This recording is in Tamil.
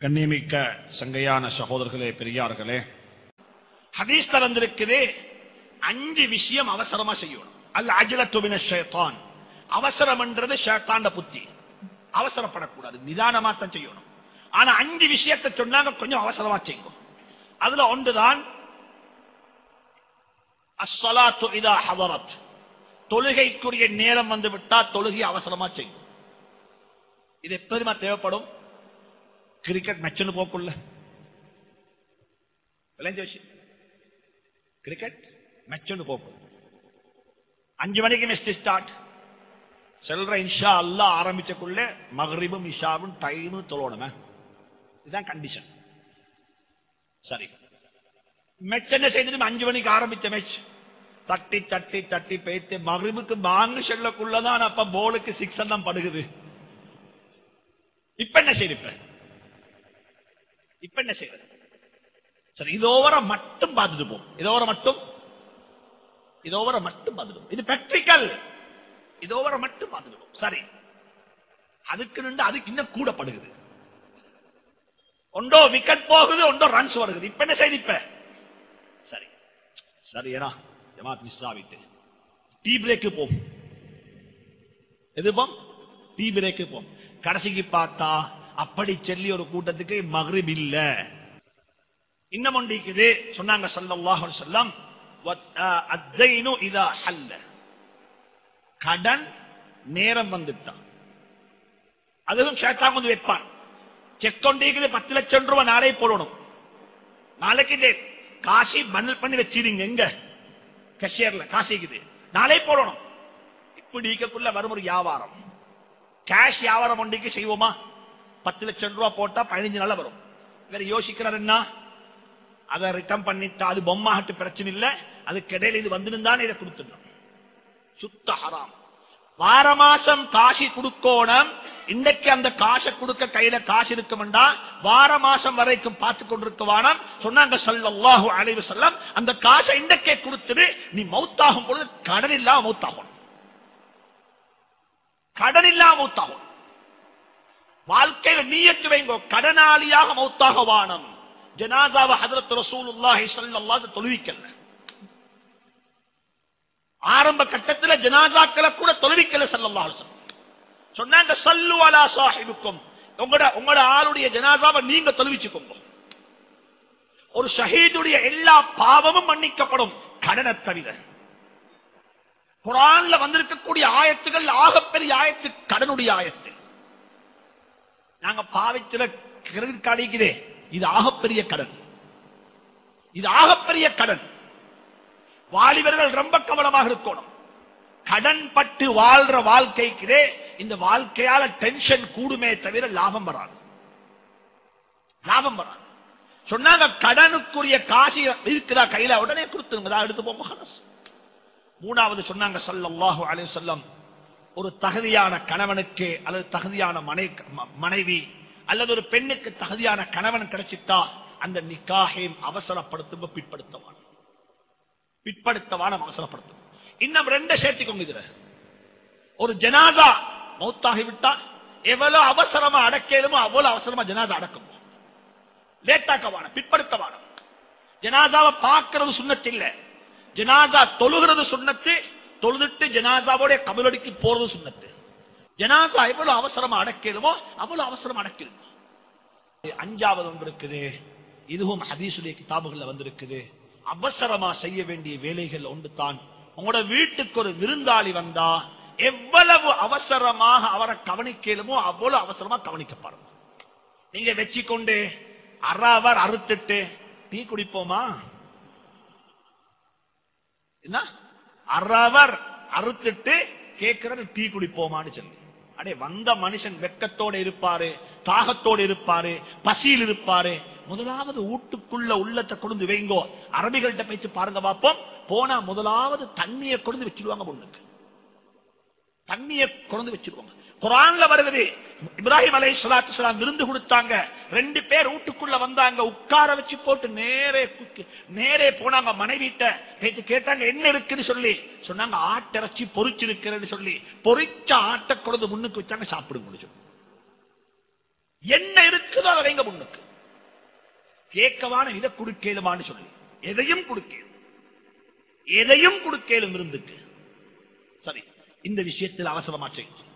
கண்ணியமிக்க சங்கையான சகோதரர்களே பெரியார்களே. ஹதீஸ் தந்திருக்குது அஞ்சு விஷயம் அவசரமா செய்யணும். அல்ல அஜிலத்துவின ஷேத்தான். அவசரம்ன்றது ஷேத்தாண்ட புத்தி. அவசரப்படக்கூடாது. நிதானமா தான் செய்யணும். ஆனா அஞ்சு விஷயத்தை சொன்னாங்க கொஞ்சம் அவசரமா செய்யும் அதுல ஒன்றுதான் அஸ்ஸலாத்து இதா தொழுகைக்குரிய நேரம் வந்து விட்டா தொழுகை அவசரமா செய்யும். இது எப்போதுமா தேவைப்படும்? கிரிக்கெட் மெச்சன்னு போக்குள்ள விளைஞ்ச விஷயம். கிரிக்கெட் மெச்சன்னு போகும் அஞ்சு மணிக்கு மிஸ்டி ஸ்டார்ட் செல்ற இன்ஷா அல்லா ஆரம்பிச்சக்குள்ள மகரிபும் இஷாவும் டைம் தொழணுமே. இதுதான் கண்டிஷன் சரி. மெச்ச என்ன செய்தது அஞ்சு மணிக்கு ஆரம்பிச்ச மேட்ச் தட்டி தட்டி தட்டி பேத்து மகரிபுக்கு பாங்கு செல்லக்குள்ளதான் அப்ப போலுக்கு சிக்ஸ் எல்லாம் படுகுது. இப்ப என்ன செய்யுது இப்ப என்ன செய்யறது சரி இதோவர மட்டும் பார்த்துட்டு போம் இதோவர மட்டும்? இதோவர மட்டும் பார்த்துட்டு இது பிராக்டிக்கல் இதோவர மட்டும் பார்த்துட்டு போகும் சரி. அதுக்கு நின்று அதுக்கு இன்னும் கூடப்படுகிறது. ஒன்றோ விக்கெட் போகுது ஒன்றோ ரன்ஸ் வருகுது இப்ப என்ன செய்து இப்ப? சரி. சரி ஏன்னா ஜமாத் மிஸ் ஆகிட்டு டீ பிரேக்கு போம் எது போம் டீ பிரேக்கு போம் கடைசிக்கு பார்த்தா அப்படி சொல்லி ஒரு கூட்டத்துக்கு மகரிப் இல்ல. இன்னும் ஒன்றிக்குது சொன்னாங்க சல்லாஹ் சொல்லம் இதா அல்ல கடன் நேரம் வந்துட்டான். அதுவும் ஷேத்தான் வந்து வைப்பான். செக் கொண்டிருக்குது பத்து லட்சம் ரூபாய் நாளை போடணும். நாளைக்கு காசி பண்டல் பண்ணி வச்சிருங்க எங்க? கஷியர்ல காசிக்குது நாளே போடணும். இப்படி இருக்கக்குள்ள வரும் ஒரு வியாபாரம். கேஷ் வியாபாரம் ஒன்றைக்கு செய்வோமா? பத்து லட்சம் ரூபாய் போட்டா பதினஞ்சு நாள் வரும். வேற யோசிக்கிறார் என்ன? அதை ரிட்டர்ன் பண்ணிட்டா அது பொம்மாட்டு பிரச்சனை இல்லை. அதுக்கு இடையில இது வந்துருந்தானே இதை கொடுத்துடணும். சுத்த ஹராம். வார மாசம் காசு கொடுக்கோணம். இன்றைக்கு அந்த காசை கொடுக்க கையில காசு இருக்குமெண்டா? வார மாசம் வரைக்கும் பார்த்து கொண்டிருக்குவானம் சொன்னாங்க சல்லாஹு அலைஹி செல்லம் அந்த காசை இன்றைக்கே கொடுத்துடு. நீ மௌத்தாகும் பொழுது கடன் இல்லாம மௌத்தாகும் கடன் இல்லாம மௌத்தாகும் வாழ்க்கையில நீயத்து வைங்கோ. கடனாளியாக மௌத்தாக வானம். ஜனாசாவை ஹதரத் ரசூலுல்லாஹி ஸல்லல்லாஹு தொழுவிக்கல. ஆரம்ப கட்டத்துல ஜனாசாக்களை கூட தொழுவிக்கல ஸல்லல்லாஹு அலைஹி வஸல்லம். சொன்னாங்க சல்லு அலா சாஹிபுக்கும். உங்களோட உங்களோட ஆளுடைய ஜனாசாவை நீங்க தொழுவிச்சுக்கோங்க. ஒரு ஷஹீதுடைய எல்லா பாவமும் மன்னிக்கப்படும். கடனை தவிர. குரான்ல வந்திருக்கக்கூடிய ஆயத்துகள் ஆகப்பெரிய ஆயத்து கடனுடைய ஆயத்து. நாங்க பாவிச்சிட கிரெடிட் கார்டு இருக்குதே இது ஆகப்பெரிய கடன். இது ஆகப்பெரிய கடன். வாலிபர்கள் ரொம்ப கவனமாக இருக்கணும். கடன் பட்டு வாழ்ற வாழ்க்கைக்குதே இந்த வாழ்க்கையால டென்ஷன் கூடுமே தவிர லாபம் வராது. லாபம் வராது. சொன்னாங்க கடனுக்குரிய காசி இருக்குதா கையில? உடனே கொடுத்துருங்க. எடுத்து போக மூணாவது சொன்னாங்க ஸல்லல்லாஹு அலைஹி சொல்லம் ஒரு தகுதியான கணவனுக்கு அல்லது தகுதியான மனை மனைவி அல்லது ஒரு பெண்ணுக்கு தகுதியான கணவன் கிடைச்சிட்டா அந்த நிக்காகையும் அவசரப்படுத்தும் பிற்படுத்தவான். பிற்படுத்தவான அவசரப்படுத்தும் இன்னும் ரெண்டு சேர்த்துக்கோங்க இதுல. ஒரு ஜனாதா மௌத்தாகி விட்டா எவ்வளவு அவசரமா அடக்கலுமோ அவ்வளவு அவசரமா ஜனாதா அடக்கும். லேட்டாக்கவான பிற்படுத்தவான. ஜனாதாவை பார்க்கறது சுண்ணத்து இல்ல. ஜனாதா தொழுகிறது சுண்ணத்து தொழுதுட்டு ஜனாசாவோட கபலடிக்கு போறது சுண்ணத்து. ஜனாதா எவ்வளவு அவசரமா அடக்கலுமோ அவ்வளவு அவசரமா அடக்கிடுமோ அஞ்சாவது ஒன்று இருக்குது. இதுவும் ஹதீசுடைய கிதாபுகள்ல வந்திருக்குது. அவசரமா செய்ய வேண்டிய வேலைகள் ஒன்று தான் உங்களோட வீட்டுக்கு ஒரு விருந்தாளி வந்தா எவ்வளவு அவசரமாக அவரை கவனிக்கலுமோ அவ்வளவு அவசரமா கவனிக்கப்பாருங்க நீங்க வச்சுக்கொண்டு அறவர் அறுத்துட்டு டீ குடிப்போமா? என்ன? அறவர் அறுத்துட்டு கேட்கிறது டீ குடிப்போமான்னு சொல்லி. அடே வந்த மனுஷன் வெக்கத்தோட இருப்பாரு தாகத்தோட இருப்பாரு பசியில் இருப்பாரு. முதலாவது வீட்டுக்குள்ள உள்ளத்தை கொண்டு வைங்கோ. அரபிகள்கிட்ட பேச்சு பாருங்க பார்ப்போம் போனா முதலாவது தண்ணியை கொண்டு வச்சிருவாங்க பொண்ணுக்கு. தண்ணியை கொண்டு வச்சிருவாங்க. குரான்ல வருவது இப்ராஹிம் அலை சலாத்து விருந்து கொடுத்தாங்க. ரெண்டு பேர் வீட்டுக்குள்ள வந்தாங்க. உட்கார வச்சு போட்டு நேரே நேரே போனாங்க. மனைவிட்ட நேற்று கேட்டாங்க என்ன இருக்குன்னு சொல்லி. சொன்னாங்க ஆட்டிறச்சி பொறிச்சிருக்கிறேன்னு சொல்லி. பொறிச்ச ஆட்டை கொழுது முன்னுக்கு வச்சாங்க சாப்பிடு சொல்லி. என்ன இருக்குதோ அதை வைங்க முன்னுக்கு. கேட்கவான இதை கொடுக்கலுமான்னு சொல்லி. எதையும் கொடுக்கலும் எதையும் கொடுக்கலும் இருந்துக்கு சரி இந்த விஷயத்தில் அவசரமா செய்யும்